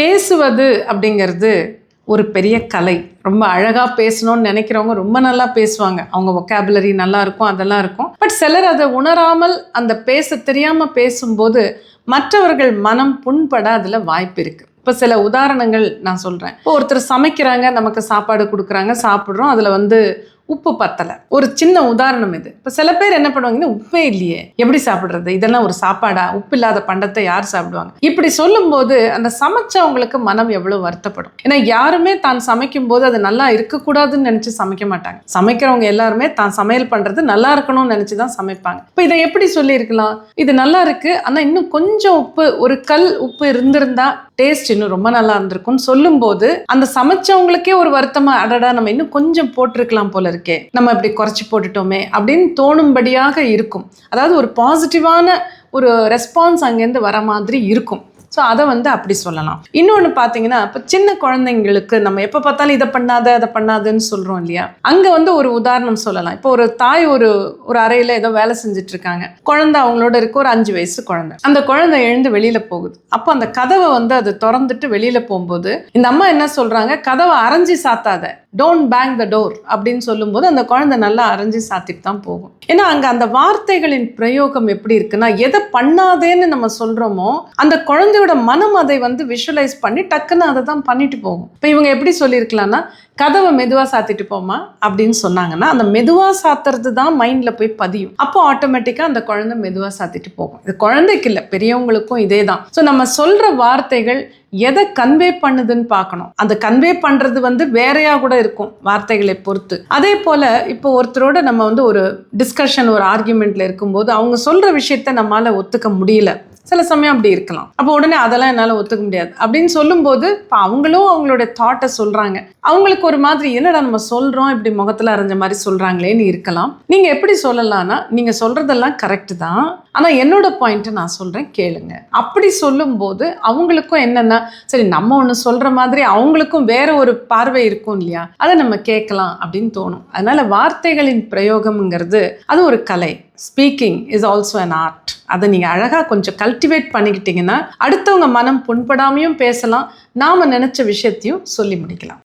பேசுவது அப்படிங்கிறது ஒரு பெரிய கலை. ரொம்ப அழகாக பேசணும்னு நினைக்கிறவங்க ரொம்ப நல்லா பேசுவாங்க. அவங்க ஒக்காபுலரி நல்லா இருக்கும் அதெல்லாம் இருக்கும். பட் சிலர் அதை உணராமல் அந்த பேச தெரியாமல் பேசும்போது மற்றவர்கள் மனம் புண்பட அதில் வாய்ப்பு இருக்குது இப்போ சில உதாரணங்கள் நான் சொல்கிறேன் இப்போ ஒருத்தர் சமைக்கிறாங்க நமக்கு சாப்பாடு கொடுக்குறாங்க சாப்பிட்றோம். அதில் வந்து உப்பு பத்தலை. ஒரு சின்ன உதாரணம் இது. இப்போ சில பேர் என்ன பண்ணுவாங்கன்னா உப்பே இல்லையே. எப்படி சாப்பிட்றது? இதெல்லாம் ஒரு சாப்பாடா? உப்பு இல்லாத பண்டத்தை யார் சாப்பிடுவாங்க? இப்படி சொல்லும்போது அந்த சமைச்சவங்களுக்கு மனம் எவ்வளோ வருத்தப்படும்? ஏன்னா யாருமே தான் சமைக்கும் போது அது நல்லா இருக்கக்கூடாதுன்னு நினச்சி சமைக்க மாட்டாங்க. சமைக்கிறவங்க எல்லாருமே தான் சமையல் பண்ணுறது நல்லா இருக்கணும்னு நினச்சி தான் சமைப்பாங்க. இப்போ இதை எப்படி சொல்லியிருக்கலாம்? இது நல்லா இருக்கு. ஆனால் இன்னும் கொஞ்சம் உப்பு ஒரு கல் உப்பு இருந்திருந்தா டேஸ்ட் இன்னும் ரொம்ப நல்லா இருந்திருக்கும்னு சொல்லும்போது அந்த சமைச்சவங்களுக்கே ஒரு வருத்தமா அடடா நம்ம இன்னும் கொஞ்சம் போட்டிருக்கலாம் போல இருக்கு. நம்ம இப்படி குறைச்சி போட்டுட்டோமே அப்படின்னு தோணும்படியாக இருக்கும். அதாவது ஒரு பாசிட்டிவான ஒரு ரெஸ்பான்ஸ் அங்கேருந்து வர மாதிரி இருக்கும். ஸோ அதை வந்து அப்படி சொல்லலாம். இன்னொன்று பார்த்தீங்கன்னா இப்போ சின்ன குழந்தைங்களுக்கு நம்ம எப்போ பார்த்தாலும் இதை பண்ணாத அதை பண்ணாதன்னு சொல்கிறோம் இல்லையா? அங்கே வந்து ஒரு உதாரணம் சொல்லலாம். இப்போ ஒரு தாய் ஒரு ஒரு அறையில் ஏதோ வேலை செஞ்சுட்டு இருக்காங்க குழந்தை அவங்களோட இருக்க ஒரு அஞ்சு வயசு குழந்தை. அந்த குழந்தை எழுந்து வெளியில் போகுது. அப்போ அந்த கதவை வந்து அது திறந்துட்டு வெளியில் போகும்போது இந்த அம்மா என்ன சொல்கிறாங்க கதவை அரைஞ்சி சாத்தாத. டோன்ட் பேங் த டோர் அப்படின்னு சொல்லும்போது அந்த குழந்தை நல்லா அரைஞ்சி சாத்திட்டு தான் போகும். ஏன்னா அங்கே அந்த வார்த்தைகளின் பிரயோகம் எப்படி இருக்குன்னா எதை பண்ணாதேன்னு நம்ம சொல்கிறோமோ அந்த குழந்தையோட மனம் அதை வந்து விஷுவலைஸ் பண்ணி டக்குன்னு அதை தான் பண்ணிட்டு போகும். இப்போ இவங்க எப்படி சொல்லியிருக்கலாம்னா கதவை மெதுவாக சாத்திட்டு போமா அப்படின்னு சொன்னாங்கன்னா அந்த மெதுவாக சாத்துறது தான் மைண்டில் போய் பதியும். அப்போ ஆட்டோமேட்டிக்காக அந்த குழந்தை மெதுவாக சாத்திட்டு போகும். இது குழந்தைக்கு இல்லை பெரியவங்களுக்கும் இதே தான். ஸோ நம்ம சொல்கிற வார்த்தைகள் எதை கன்வே பண்ணுதுன்னு பார்க்கணும். அந்த கன்வே பண்ணுறது வந்து வேறையாக கூட இருக்கும் வார்த்தைகளை பொறுத்து. அதே போல் இப்போ ஒருத்தரோட நம்ம வந்து ஒரு டிஸ்கஷன் ஒரு ஆர்கியூமெண்ட்டில் இருக்கும்போது அவங்க சொல்கிற விஷயத்த நம்மளால் ஒத்துக்க முடியல. சில சமயம் அப்படி இருக்கலாம். அப்போ உடனே அதெல்லாம் என்னால் ஒத்துக்க முடியாது. அப்படின்னு சொல்லும்போது இப்போ அவங்களும் அவங்களோட தாட்டை சொல்கிறாங்க அவங்களுக்கு ஒரு மாதிரி என்னடா நம்ம சொல்கிறோம் இப்படி முகத்தில் அரைஞ்ச மாதிரி சொல்கிறாங்களேன்னு இருக்கலாம். நீங்கள் எப்படி சொல்லலாம்னா நீங்கள் சொல்கிறதெல்லாம் கரெக்டு தான். ஆனால் என்னோட பாயிண்ட்டை நான் சொல்கிறேன் கேளுங்க. அப்படி சொல்லும்போது அவங்களுக்கும் என்னென்னா சரி நம்ம ஒன்று சொல்கிற மாதிரி அவங்களுக்கும் வேற ஒரு பார்வை இருக்கும் இல்லையா? அதை நம்ம கேட்கலாம். அப்படின்னு தோணும். அதனால வார்த்தைகளின் பிரயோகம்ங்கிறது அது ஒரு கலை. Speaking is also an art அதை நீங்கள் அழகாக கொஞ்சம் கல்டிவேட் பண்ணிக்கிட்டீங்கன்னா அடுத்தவங்க மனம் புண்படாமையும் பேசலாம். நாம் நினச்ச விஷயத்தையும் சொல்லி முடிக்கலாம்.